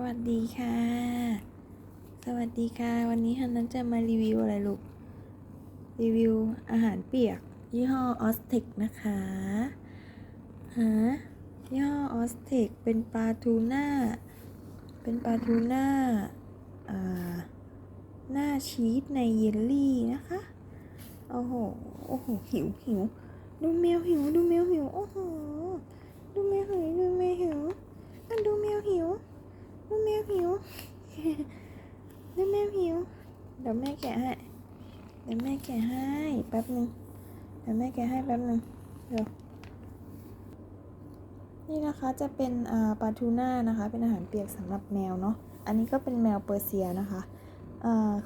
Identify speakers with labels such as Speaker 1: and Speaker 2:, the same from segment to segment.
Speaker 1: วัสดีค่ะ สวัสดีค่ะ วันนี้ฮันนั้นจะมารีวิวอะไรลูก รีวิวอาหารเปียก ยี่ห้อออสเทคนะคะฮะยี่ห้อออสเทคเป็นปลาทูน่า เป็นปลาทูน่า อ่า หน้าชีสในเยลลี่นะคะ โอ้โห โอ้โห หิวหิว ดูแมวหิว ดูแมวหิว โอ้โห ดูแมวหิว ดูแมวหิวอะดูแมวหิว ดูแมวหิว ดูแมวหิว เดี๋ยวแม่แกะให้ เดี๋ยวแม่แกะให้แป๊บหนึ่งเดี๋ยวแม่แกะให้แป๊บหนึ่งเดี๋ยว นี่นะคะจะเป็นปลาทูน่านะคะ เป็นอาหารเปียกสำหรับแมวเนาะ อันนี้ก็เป็นแมวเปอร์เซียนะคะ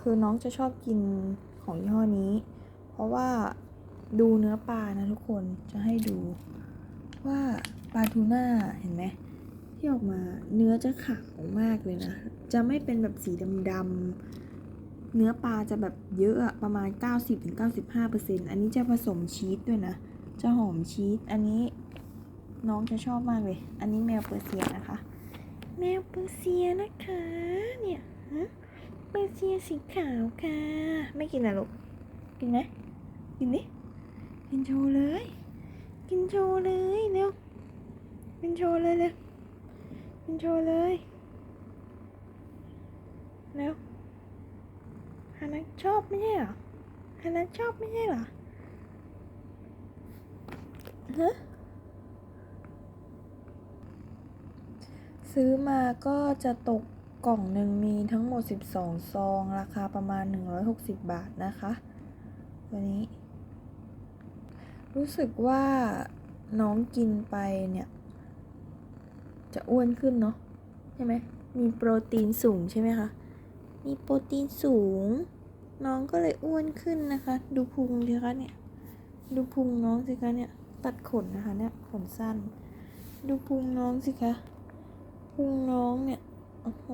Speaker 1: คือน้องจะชอบกินของยี่ห้อนี้ เพราะว่าดูเนื้อปลานะทุกคน จะให้ดูว่าปลาทูน่าเห็นไหมที่ออกมาเนื้อจะขาวมากเลยนะ จะไม่เป็นแบบสีดำๆ เนื้อปลาจะแบบเยอะประมาณ 90-95%อันนี้จะผสมชีสด้วยนะ จะหอมชีส อันนี้น้องจะชอบมากเลย อันนี้แมวเปอร์เซียนะคะ แมวเปอร์เซียนะคะ เนี่ยเปอร์เซียสีขาวค่ะ ไม่กินอะลูก กินไหมกินดิ กินโชว์เลย กินโชว์เลยเร็วกินโชว์เลยเร็วกินโชว์เลยเร็ว ฮานชอบไม่ใช่เหรอฮานะชอบไม่ใช่เหรอฮะซื้อมาก็จะตกกล่องหนึ่งมีทั้งหมด 12 ซอง ราคาประมาณ 160 บาทนะคะตัวนี้ รู้สึกว่าน้องกินไปเนี่ย จะอ้วนขึ้นเนาะใช่ไหมมีโปรตีนสูงใช่ไหมคะ มีโปรตีนสูง น้องก็เลยอ้วนขึ้นนะคะ ดูพุงสิคะเนี่ย ดูพุงน้องสิคะเนี่ย ตัดขนนะคะเนี่ย ขนสั้น ดูพุงน้องสิคะ พุงน้องเนี่ย โอ้โห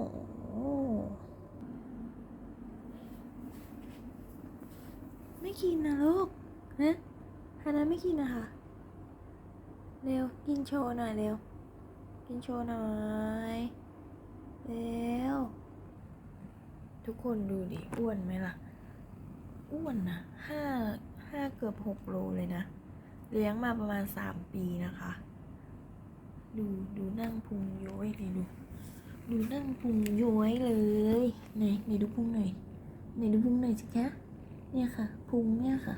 Speaker 1: ไม่กินนะลูกนะฮานาไม่กินนะคะ เร็ว กินโชว์หน่อยเร็ว กินโชว์หน่อย เร็ว ทุกคนดูดิ อ้วนไหมล่ะ อ้วนนะห้าห้าเกือบหกโลเลยนะ เลี้ยงมาประมาณสามปีนะคะ ดูดูนั่งพุงย้อยเลยดูดูนั่งพุงย้อยเลยไหนไหนดูพุงหน่อยไหนดูพุงหน่อยสิคะเนี่ยค่ะพุงเนี่ยค่ะ